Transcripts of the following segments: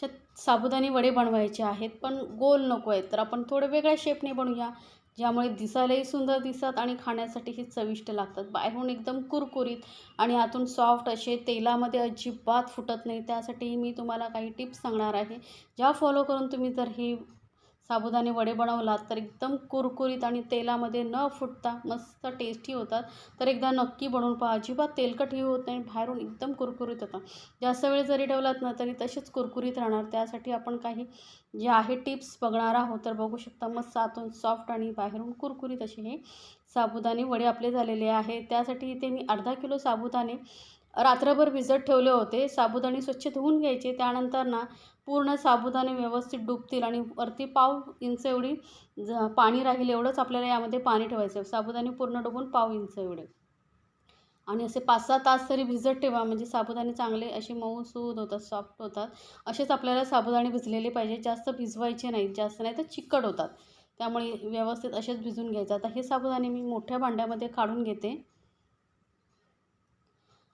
च्यात साबुदाणे वडे बनवायचे आहेत पण गोल नको आहेत. तर आपण थोडे वेगळ्या शेपने बनवूया ज्यामुळे दिसायलाही सुंदर दिसतात आणि खाण्यासाठीही चविष्ट लागतात. बाहेरून एकदम कुरकुरीत आणि आतून सॉफ्ट असे तेलामध्ये अजिबात फुटत नाही. त्यासाठी मी तुम्हाला काही टिप्स सांगणार आहे. ज्या फॉलो करून तुम्ही जर हे साबुदाणे वडे बनवलात तर एकदम कुरकुरीत आणि तेलामध्ये न फुटता मस्त टेस्टी होतात. तर एकदा नक्की बनवून पहा. अजिबात तेलकटही होत नाही. बाहेरून एकदम कुरकुरीत होतं जास्त वेळ जरी ठेवलात ना तरी तसेच कुरकुरीत राहणार. त्यासाठी आपण काही जे आहे टिप्स बघणार आहोत तर बघू शकता मस्त आतून सॉफ्ट आणि बाहेरून कुरकुरीत असे हे साबुदाणे वडे आपले झालेले आहे. त्यासाठी इथे मी अर्धा किलो साबुदाणे रात्रभर भिजत ठेवले होते. साबुदाणे स्वच्छ धुवून घ्यायचे. त्यानंतर ना पूर्ण साबुदाणे व्यवस्थित डुबतील आणि वरती पाव इंच एवढी ज पाणी राहील एवढंच आपल्याला यामध्ये पाणी ठेवायचं. साबुदाणे पूर्ण डुबून पाव इंच एवढे. आणि असे पाच सहा तास तरी भिजत ठेवा. म्हणजे साबुदाणे चांगले असे मऊ सूद होतात सॉफ्ट होतात. असेच आपल्याला साबुदाणे भिजलेले पाहिजे. जास्त भिजवायचे नाहीत जास्त नाही तर चिकट होतात. त्यामुळे व्यवस्थित असेच भिजून घ्यायचं. आता हे साबुदाणे मी मोठ्या भांड्यामध्ये काढून घेते.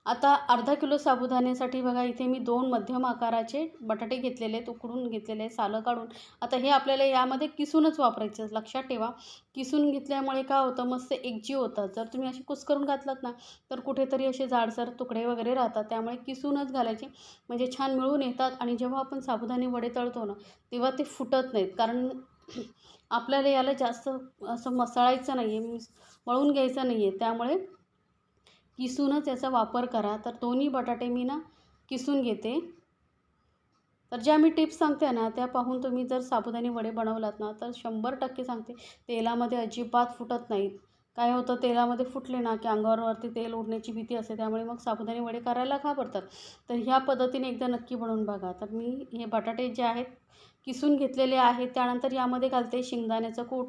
आता अर्धा किलो साबुदाण्यासाठी बघा इथे मी दोन मध्यम आकाराचे बटाटे घेतलेले आहेत उकडून घेतलेले सालं काढून. आता हे आपल्याला यामध्ये किसूनच वापरायचं लक्षात ठेवा किसून घेतल्यामुळे काय होतं मस्त एकजीव होतात जर तुम्ही असे कुस्करून घातलात ना तर कुठेतरी असे जाडसर तुकडे वगैरे राहतात. त्यामुळे किसूनच घालायचे. म्हणजे छान मिळून येतात आणि जेव्हा आपण साबुदाणे वडे तळतो ना तेव्हा ते फुटत नाहीत. कारण आपल्याला याला जास्त असं मसाळायचं नाही आहे मळून घ्यायचं नाही आहे त्यामुळे किसूनच याचा वापर करा. तर दोन्ही बटाटे मी ना किसून घेते. तर ज्या मी टिप्स सांगते ना त्या पाहून तुम्ही जर साबुदाणे वडे बनवलात ना तर शंभर टक्के सांगते तेलामध्ये अजिबात फुटत नाहीत. काय होतं तेलामध्ये फुटले ना की अंगावरती तेल उडण्याची भीती असते त्यामुळे मग साबुदाणे वडे करायला घाबरतात. तर ह्या पद्धतीने एकदा नक्की बनवून बघा. तर मी हे बटाटे जे आहेत किसून घेतलेले आहेत त्यानंतर यामध्ये घालते शेंगदाण्याचं कूट.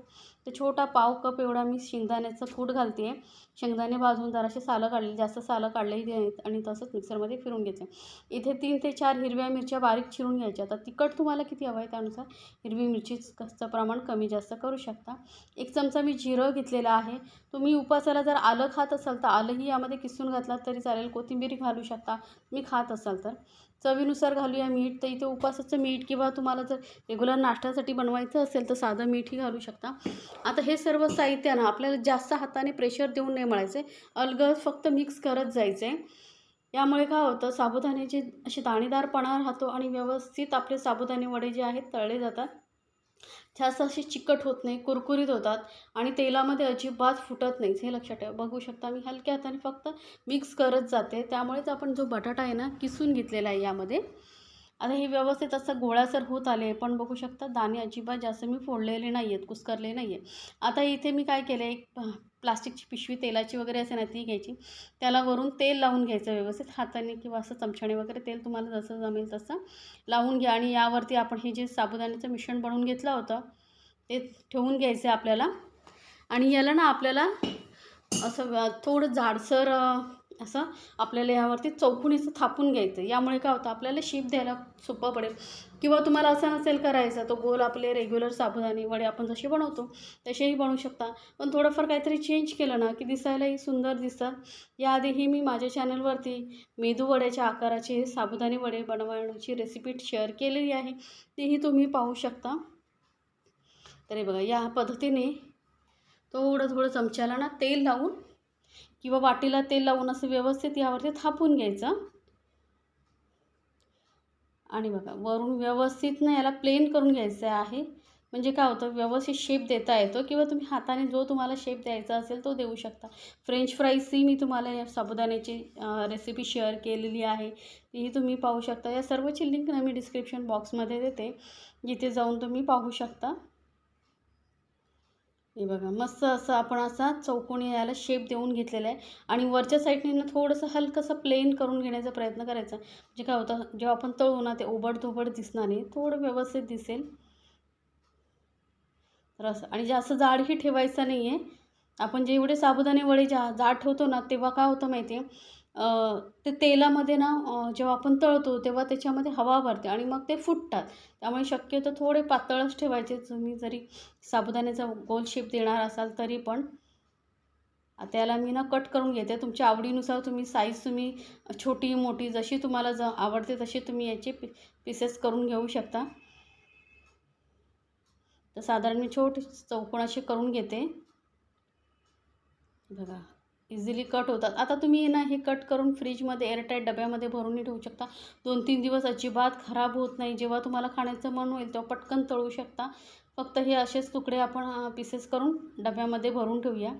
तर छोटा पाव कप एवढा मी शेंगदाण्याचं कूट घालते. शेंगदाणे भाजून जराशी सालं काढले. जास्त सालं काढलेही नाहीत आणि तसंच मिक्सरमध्ये फिरून घेते. इथे तीन ते चार हिरव्या मिरच्या बारीक चिरून घ्यायच्या. आता तिखट तुम्हाला किती हवं आहे त्यानुसार हिरवी मिरचीचं प्रमाण कमी जास्त करू शकता. एक चमचा मी जिरं घेतलेला आहे. तुम्ही उपासाला जर आलं खात असाल तर आलंही यामध्ये किसून घातलात तरी चालेल. कोथिंबीर घालू शकता. मी खात असाल तर. चवीनुसार घालूया मीठ. तर इथे उपासाचं मीठ किंवा तुम्हाला जर रेग्युलर नाश्त्यासाठी बनवायचं असेल तर साधं मीठही घालू शकता. आता हे सर्व साहित्य ना आपल्याला जास्त हाताने प्रेशर देऊन नाही मळायचे अलगद फक्त मिक्स करत जायचं आहे यामुळे काय होतं साबुदाण्याचे असे दाणेदारपणा राहतो आणि व्यवस्थित आपले साबुदाणे वडे जे आहेत तळले जातात. जास्त असे चिकट होत नाही कुरकुरीत होतात आणि तेलामध्ये अजिबात फुटत नाहीच हे लक्षात ठेवा. बघू शकता मी हलक्या हाताने फक्त मिक्स करत जाते. त्यामुळेच आपण जो बटाटा आहे ना किसून घेतलेला आहे यामध्ये. आता हे व्यवस्थित असं गोळासर होत आले पण बघू शकता दाणे अजिबात जास्त मी फोडलेले नाही आहेत कुस्करले नाही आहे आता इथे मी काय केलं एक प्लास्टिकची पिशवी तेलाची वगैरे असे ना ती घ्यायची. त्याला वरून तेल लावून घ्यायचं व्यवस्थित हाताने किंवा असं चमच्याने वगैरे तेल तुम्हाला जसं जमेल तसं लावून घ्या. आणि यावरती आपण हे जे साबुदाण्याचं मिश्रण बनवून घेतलं होतं ते ठेवून घ्यायचं आहे आपल्याला. आणि याला ना आपल्याला असं थोडं जाडसर असं आपल्याला यावरती चौकुनीचं थापून घ्यायचं. यामुळे काय होतं आपल्याला शेप द्यायला सोपं पडेल. किंवा तुम्हाला असं नसेल करायचं तो गोल आपले रेग्युलर साबुदाणे वडे आपण जसे बनवतो तसेही बनवू शकता. पण थोडंफार काहीतरी चेंज केलं ना की दिसायलाही सुंदर दिसतात याआधीही मी माझ्या चॅनलवरती मेदू वड्याच्या आकाराचे साबुदाणे वडे बनवण्याची रेसिपी शेअर केलेली आहे. तीही तुम्ही पाहू शकता. तरी बघा या पद्धतीने थोडं थोडं चमच्याला ना तेल लावून किंवा वाटीला तेल लावून असं व्यवस्थित यावरती थापून घ्यायचं. आणि बघा वरून व्यवस्थित ना याला प्लेन करून घ्यायचं आहे. म्हणजे काय होतं व्यवस्थित शेप देता येतो किंवा तुम्ही हाताने जो तुम्हाला शेप द्यायचा असेल तो देऊ शकता. फ्रेंच फ्राईजही मी तुम्हाला या साबुदाण्याची रेसिपी शेअर केलेली आहे. तीही तुम्ही पाहू शकता. या सर्वची लिंक ना मी डिस्क्रिप्शन बॉक्समध्ये देते. जिथे जाऊन तुम्ही पाहू शकता. हे बघा मस्त असं आपण असा चौकोनी याला शेप देऊन घेतलेला आहे. आणि वरच्या साईडने ना थोडंसं हलकंसं प्लेन करून घेण्याचा प्रयत्न करायचा. म्हणजे काय होतं जेव्हा आपण तळू ना ते ओबडधोबड दिसणार नाही थोडं व्यवस्थित दिसेल. तर असं. आणि जास्त जाडही ठेवायचं नाही आहे आपण जेवढे साबुदाणे वडे जा जाड ठेवतो ना तेव्हा काय होतं माहिती आहे ते तेलामध्ये ना जेव्हा आपण तळतो तेव्हा त्याच्यामध्ये हवा भरते आणि मग ते फुटतात. त्यामुळे शक्यतो थोडे पातळच ठेवायचे. तुम्ही जरी साबुदाण्याचा गोल शेप देणार असाल तरी पण. आता याला मी ना कट करून घेते. तुमच्या आवडीनुसार तुम्ही साईज तुम्ही छोटी मोठी जशी तुम्हाला ज आवडते तशी तुम्ही याचे पी पीसेस करून घेऊ शकता. तर साधारण मी छोटे चौकोनाचे करून घेते. बघा. इझिली कट होतात. आता तुम्ही ना हे कट करून फ्रीजमध्ये एअरटाईट डब्यामध्ये भरूनही ठेवू शकता. दोन तीन दिवस अजिबात खराब होत नाही. जेव्हा तुम्हाला खाण्याचं मन होईल तेव्हा पटकन तळू शकता. फक्त हे असेच तुकडे आपण पीसेस करून डब्यामध्ये भरून ठेवूया.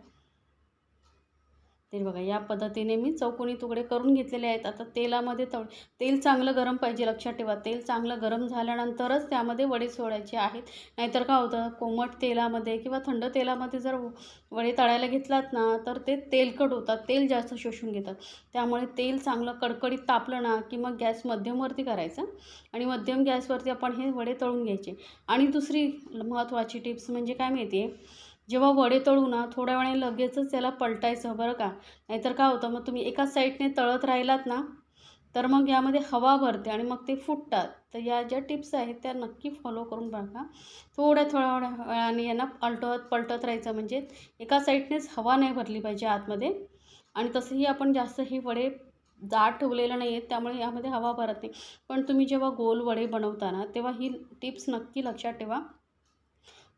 ते बघा या पद्धतीने मी चौकोनी तुकडे करून घेतलेले आहेत. आता तेलामध्ये तळ तेल चांगलं गरम पाहिजे लक्षात ठेवा. तेल चांगलं गरम झाल्यानंतरच त्यामध्ये वडे सोडायचे आहेत. नाहीतर काय होतं कोमट तेलामध्ये किंवा थंड तेलामध्ये जर वडे तळायला घेतलात ना तर ते तेलकट होतात. तेल जास्त शोषून घेतात. त्यामुळे तेल चांगलं कडकडीत तापलं ना की मग गॅस मध्यमवरती करायचा आणि मध्यम गॅसवरती आपण हे वडे तळून घ्यायचे. आणि दुसरी महत्त्वाची टिप्स म्हणजे काय माहिती आहे जेव्हा वडे तळू ना थोड्या वेळाने लगेचच त्याला पलटायचं बरं का? नाहीतर काय होतं मग तुम्ही एका साईडने तळत राहिलात ना तर मग यामध्ये हवा भरते आणि मग ते फुटतात. तर या ज्या टिप्स आहेत त्या नक्की फॉलो करून बघा. थोड्या थोड्या वेळाने यांना पलटत पलटत राहायचं म्हणजे एका साईडनेच हवा नाही भरली पाहिजे आतमध्ये. आणि तसंही आपण जास्त हे वडे जाड ठेवलेलं नाही आहेत त्यामुळे यामध्ये हवा भरत नाही. पण तुम्ही जेव्हा गोल वडे बनवता ना तेव्हा ही टिप्स नक्की लक्षात ठेवा.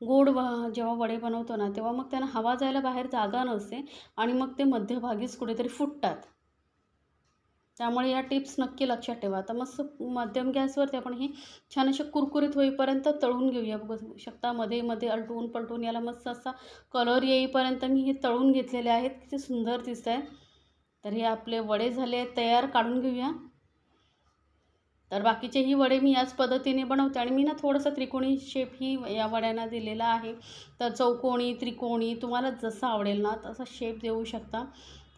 गोड व जेव्हा वडे बनवतो ना तेव्हा मग त्यांना हवा जायला बाहेर जागा नसते आणि मग ते मध्यभागीच कुठेतरी फुटतात. त्यामुळे या टिप्स नक्की लक्षात ठेवा. आता मस्त मध्यम गॅसवरती आपण हे छान असे कुरकुरीत होईपर्यंत तळून घेऊया. बघू शकता मध्ये मध्ये अलटून पलटून याला मस्त असा कलर येईपर्यंत मी हे तळून घेतलेले आहेत. किती सुंदर दिसत आहे तर हे आपले वडे झाले तयार काढून घेऊया. तर बाकीचेही वडे मी याच पद्धतीने बनवते आणि मी ना थोडंसं त्रिकोणी शेप ही या वड्यांना दिलेला आहे. तर चौकोणी त्रिकोणी तुम्हाला जसं आवडेल ना तसा शेप देऊ शकता.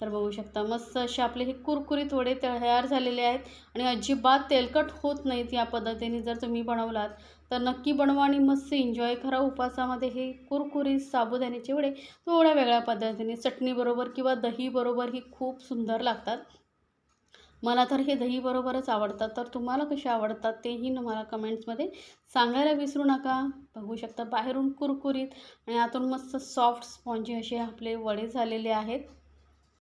तर बघू शकता मस्त असे आपले हे कुरकुरीत वडे तयार झालेले आहेत आणि अजिबात तेलकट होत नाहीत या पद्धतीने जर तुम्ही बनवलात तर नक्की बनवा आणि मस्त एन्जॉय करा उपासामध्ये हे कुरकुरीत साबुदाण्याचे वडे. थोड्या वेगळ्या पद्धतीने चटणीबरोबर किंवा दहीबरोबर ही खूप सुंदर लागतात. मला तर हे दहीबरोबरच आवडतात. तर तुम्हाला कसे आवडतात तेही मला कमेंट्समध्ये सांगायला विसरू नका. बघू शकता बाहेरून कुरकुरीत आणि आतून मस्त सॉफ्ट स्पॉन्जी असे आपले वडे झालेले आहेत.